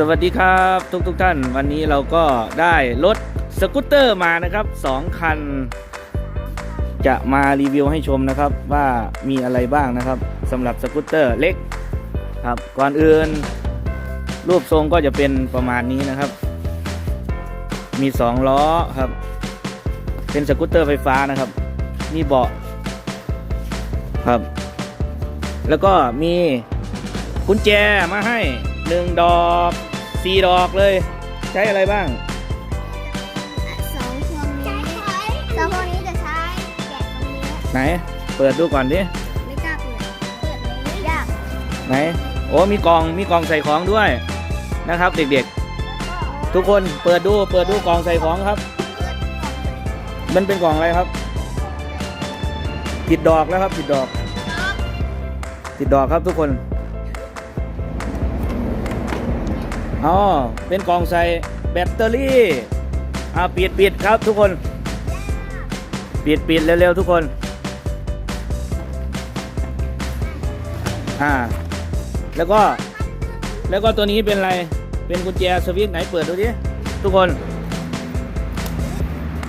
สวัสดีครับทุกทุกๆท่าน วันนี้เราก็ได้รถสกูตเตอร์มานะครับสองคัน จะมารีวิวให้ชมนะครับว่ามีอะไรบ้างนะครับสำหรับสกูตเตอร์เล็กครับก่อนอื่น รูปทรงก็จะเป็นประมาณนี้นะครับ มีสองล้อครับ เป็นสกูตเตอร์ไฟฟ้านะครับมีเบาะครับ แล้วก็มีกุญแจมาให้ หนึ่งดอกสี่ดอกเลย ใช้อะไรบ้าง สองพวงนี้สองพวงนี้จะใช้แกะตรงนี้ไหน เปิดดูก่อนดิไม่กล้าเปิดเปิดเลยยากไหน โอ้มีกล่องมีกล่องใส่ของด้วยนะครับ เด็กๆ ทุกคนเปิดดูเปิดดูกล่องใส่ของครับ มันเป็นกล่องอะไรครับติดดอกแล้วครับติดดอกติดดอกครับทุกคน อ๋อเป็นกล่องใส่แบตเตอรี่อ่าปิดปิดครับทุกคน ปิดปิดเร็วๆทุกคนอ่าแล้วก็แล้วก็ตัวนี้เป็นอะไร เป็นกุญแจสวิตช์ไหนเปิดดูดิทุกคน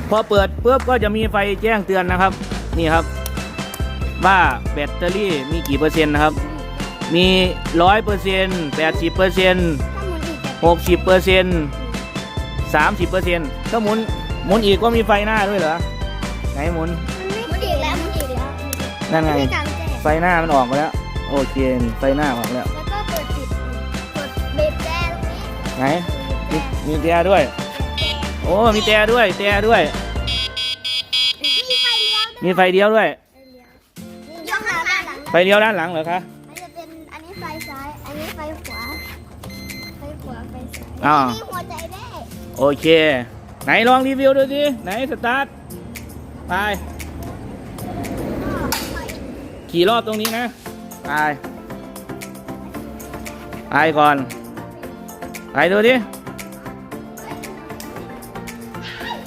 พอเปิดปุ๊บก็จะมีไฟแจ้งเตือนนะครับ นี่ครับ ว่าแบตเตอรี่มีกี่เปอร์เซ็นต์นะครับ มีร้อยเปอร์เซ็นต์แปดสิบเปอร์เซ็นต์ ถ้าหมุนอีกจะหกสิบเปอร์เซ็นต์สามสิบเปอร์เซ็นต์ถ้าหมุนหมุนอีกก็มีไฟหน้าด้วยเหรอไหนหมุนหมุนอีกแล้วหมุนอีกแล้วนั่นไงวิธีการแจ้งไฟหน้ามันออกมาแล้วโอเคนี่ไฟหน้าออกแล้วแล้วก็เปิดปิดกดบีบแจ้ตรงนี้ไหนมีมีแต่ด้วย โอ้มีแต่ด้วยแต่ด้วย มีไฟเลี้ยวด้วยมีไฟเดียวด้วย ยกหน้าด้านหลัง ไฟเดียวด้านหลังเหรอคะ มันจะเป็นอันนี้ไฟซ้าย อันนี้ไฟขวา ไฟขวาไฟซ้ายอ่ามีหัวใจได้โอเค ไหนลองรีวิวดูสิไหนสตาร์ทไปขี่รอบตรงนี้นะไปไปก่อนไปดูดิ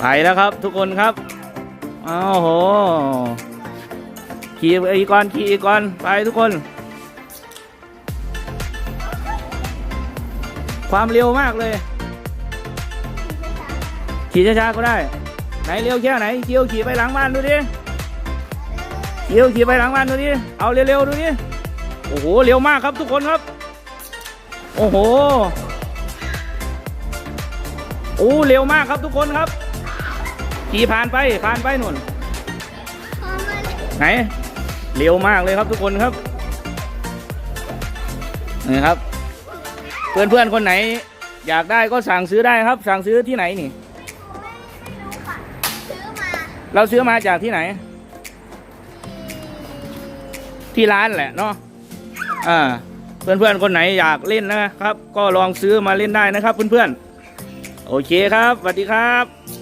ไปแล้วครับทุกคนครับอ้าวโหขี่อีกก่อนขี่อีกก่อนไปทุกคน ความเร็วมากเลย ขี่ช้าๆก็ได้ ไหนเร็วแค่ไหนเคียวขี่ไปหลังบ้านดูดิเคียวขี่ไปหลังบ้านดูดิเอาเร็วๆดูดิโอ้โหเร็วมากครับทุกคนครับ โอ้โหโอ้เร็วมากครับทุกคนครับ ขี่ผ่านไปผ่านไปนุ่นไหนเร็วมากเลยครับทุกคนครับนี่ครับ เพื่อนเพื่อนคนไหน อยากได้ก็สั่งซื้อได้ครับ สั่งซื้อที่ไหนนี่ เราซื้อมาจากที่ไหน ที่ร้านแหละเนาะอ่าเพื่อนๆคนไหนอยากเล่นนะครับ ก็ลองซื้อมาเล่นได้นะครับ เพื่อนๆโอเคครับสวัสดีครับ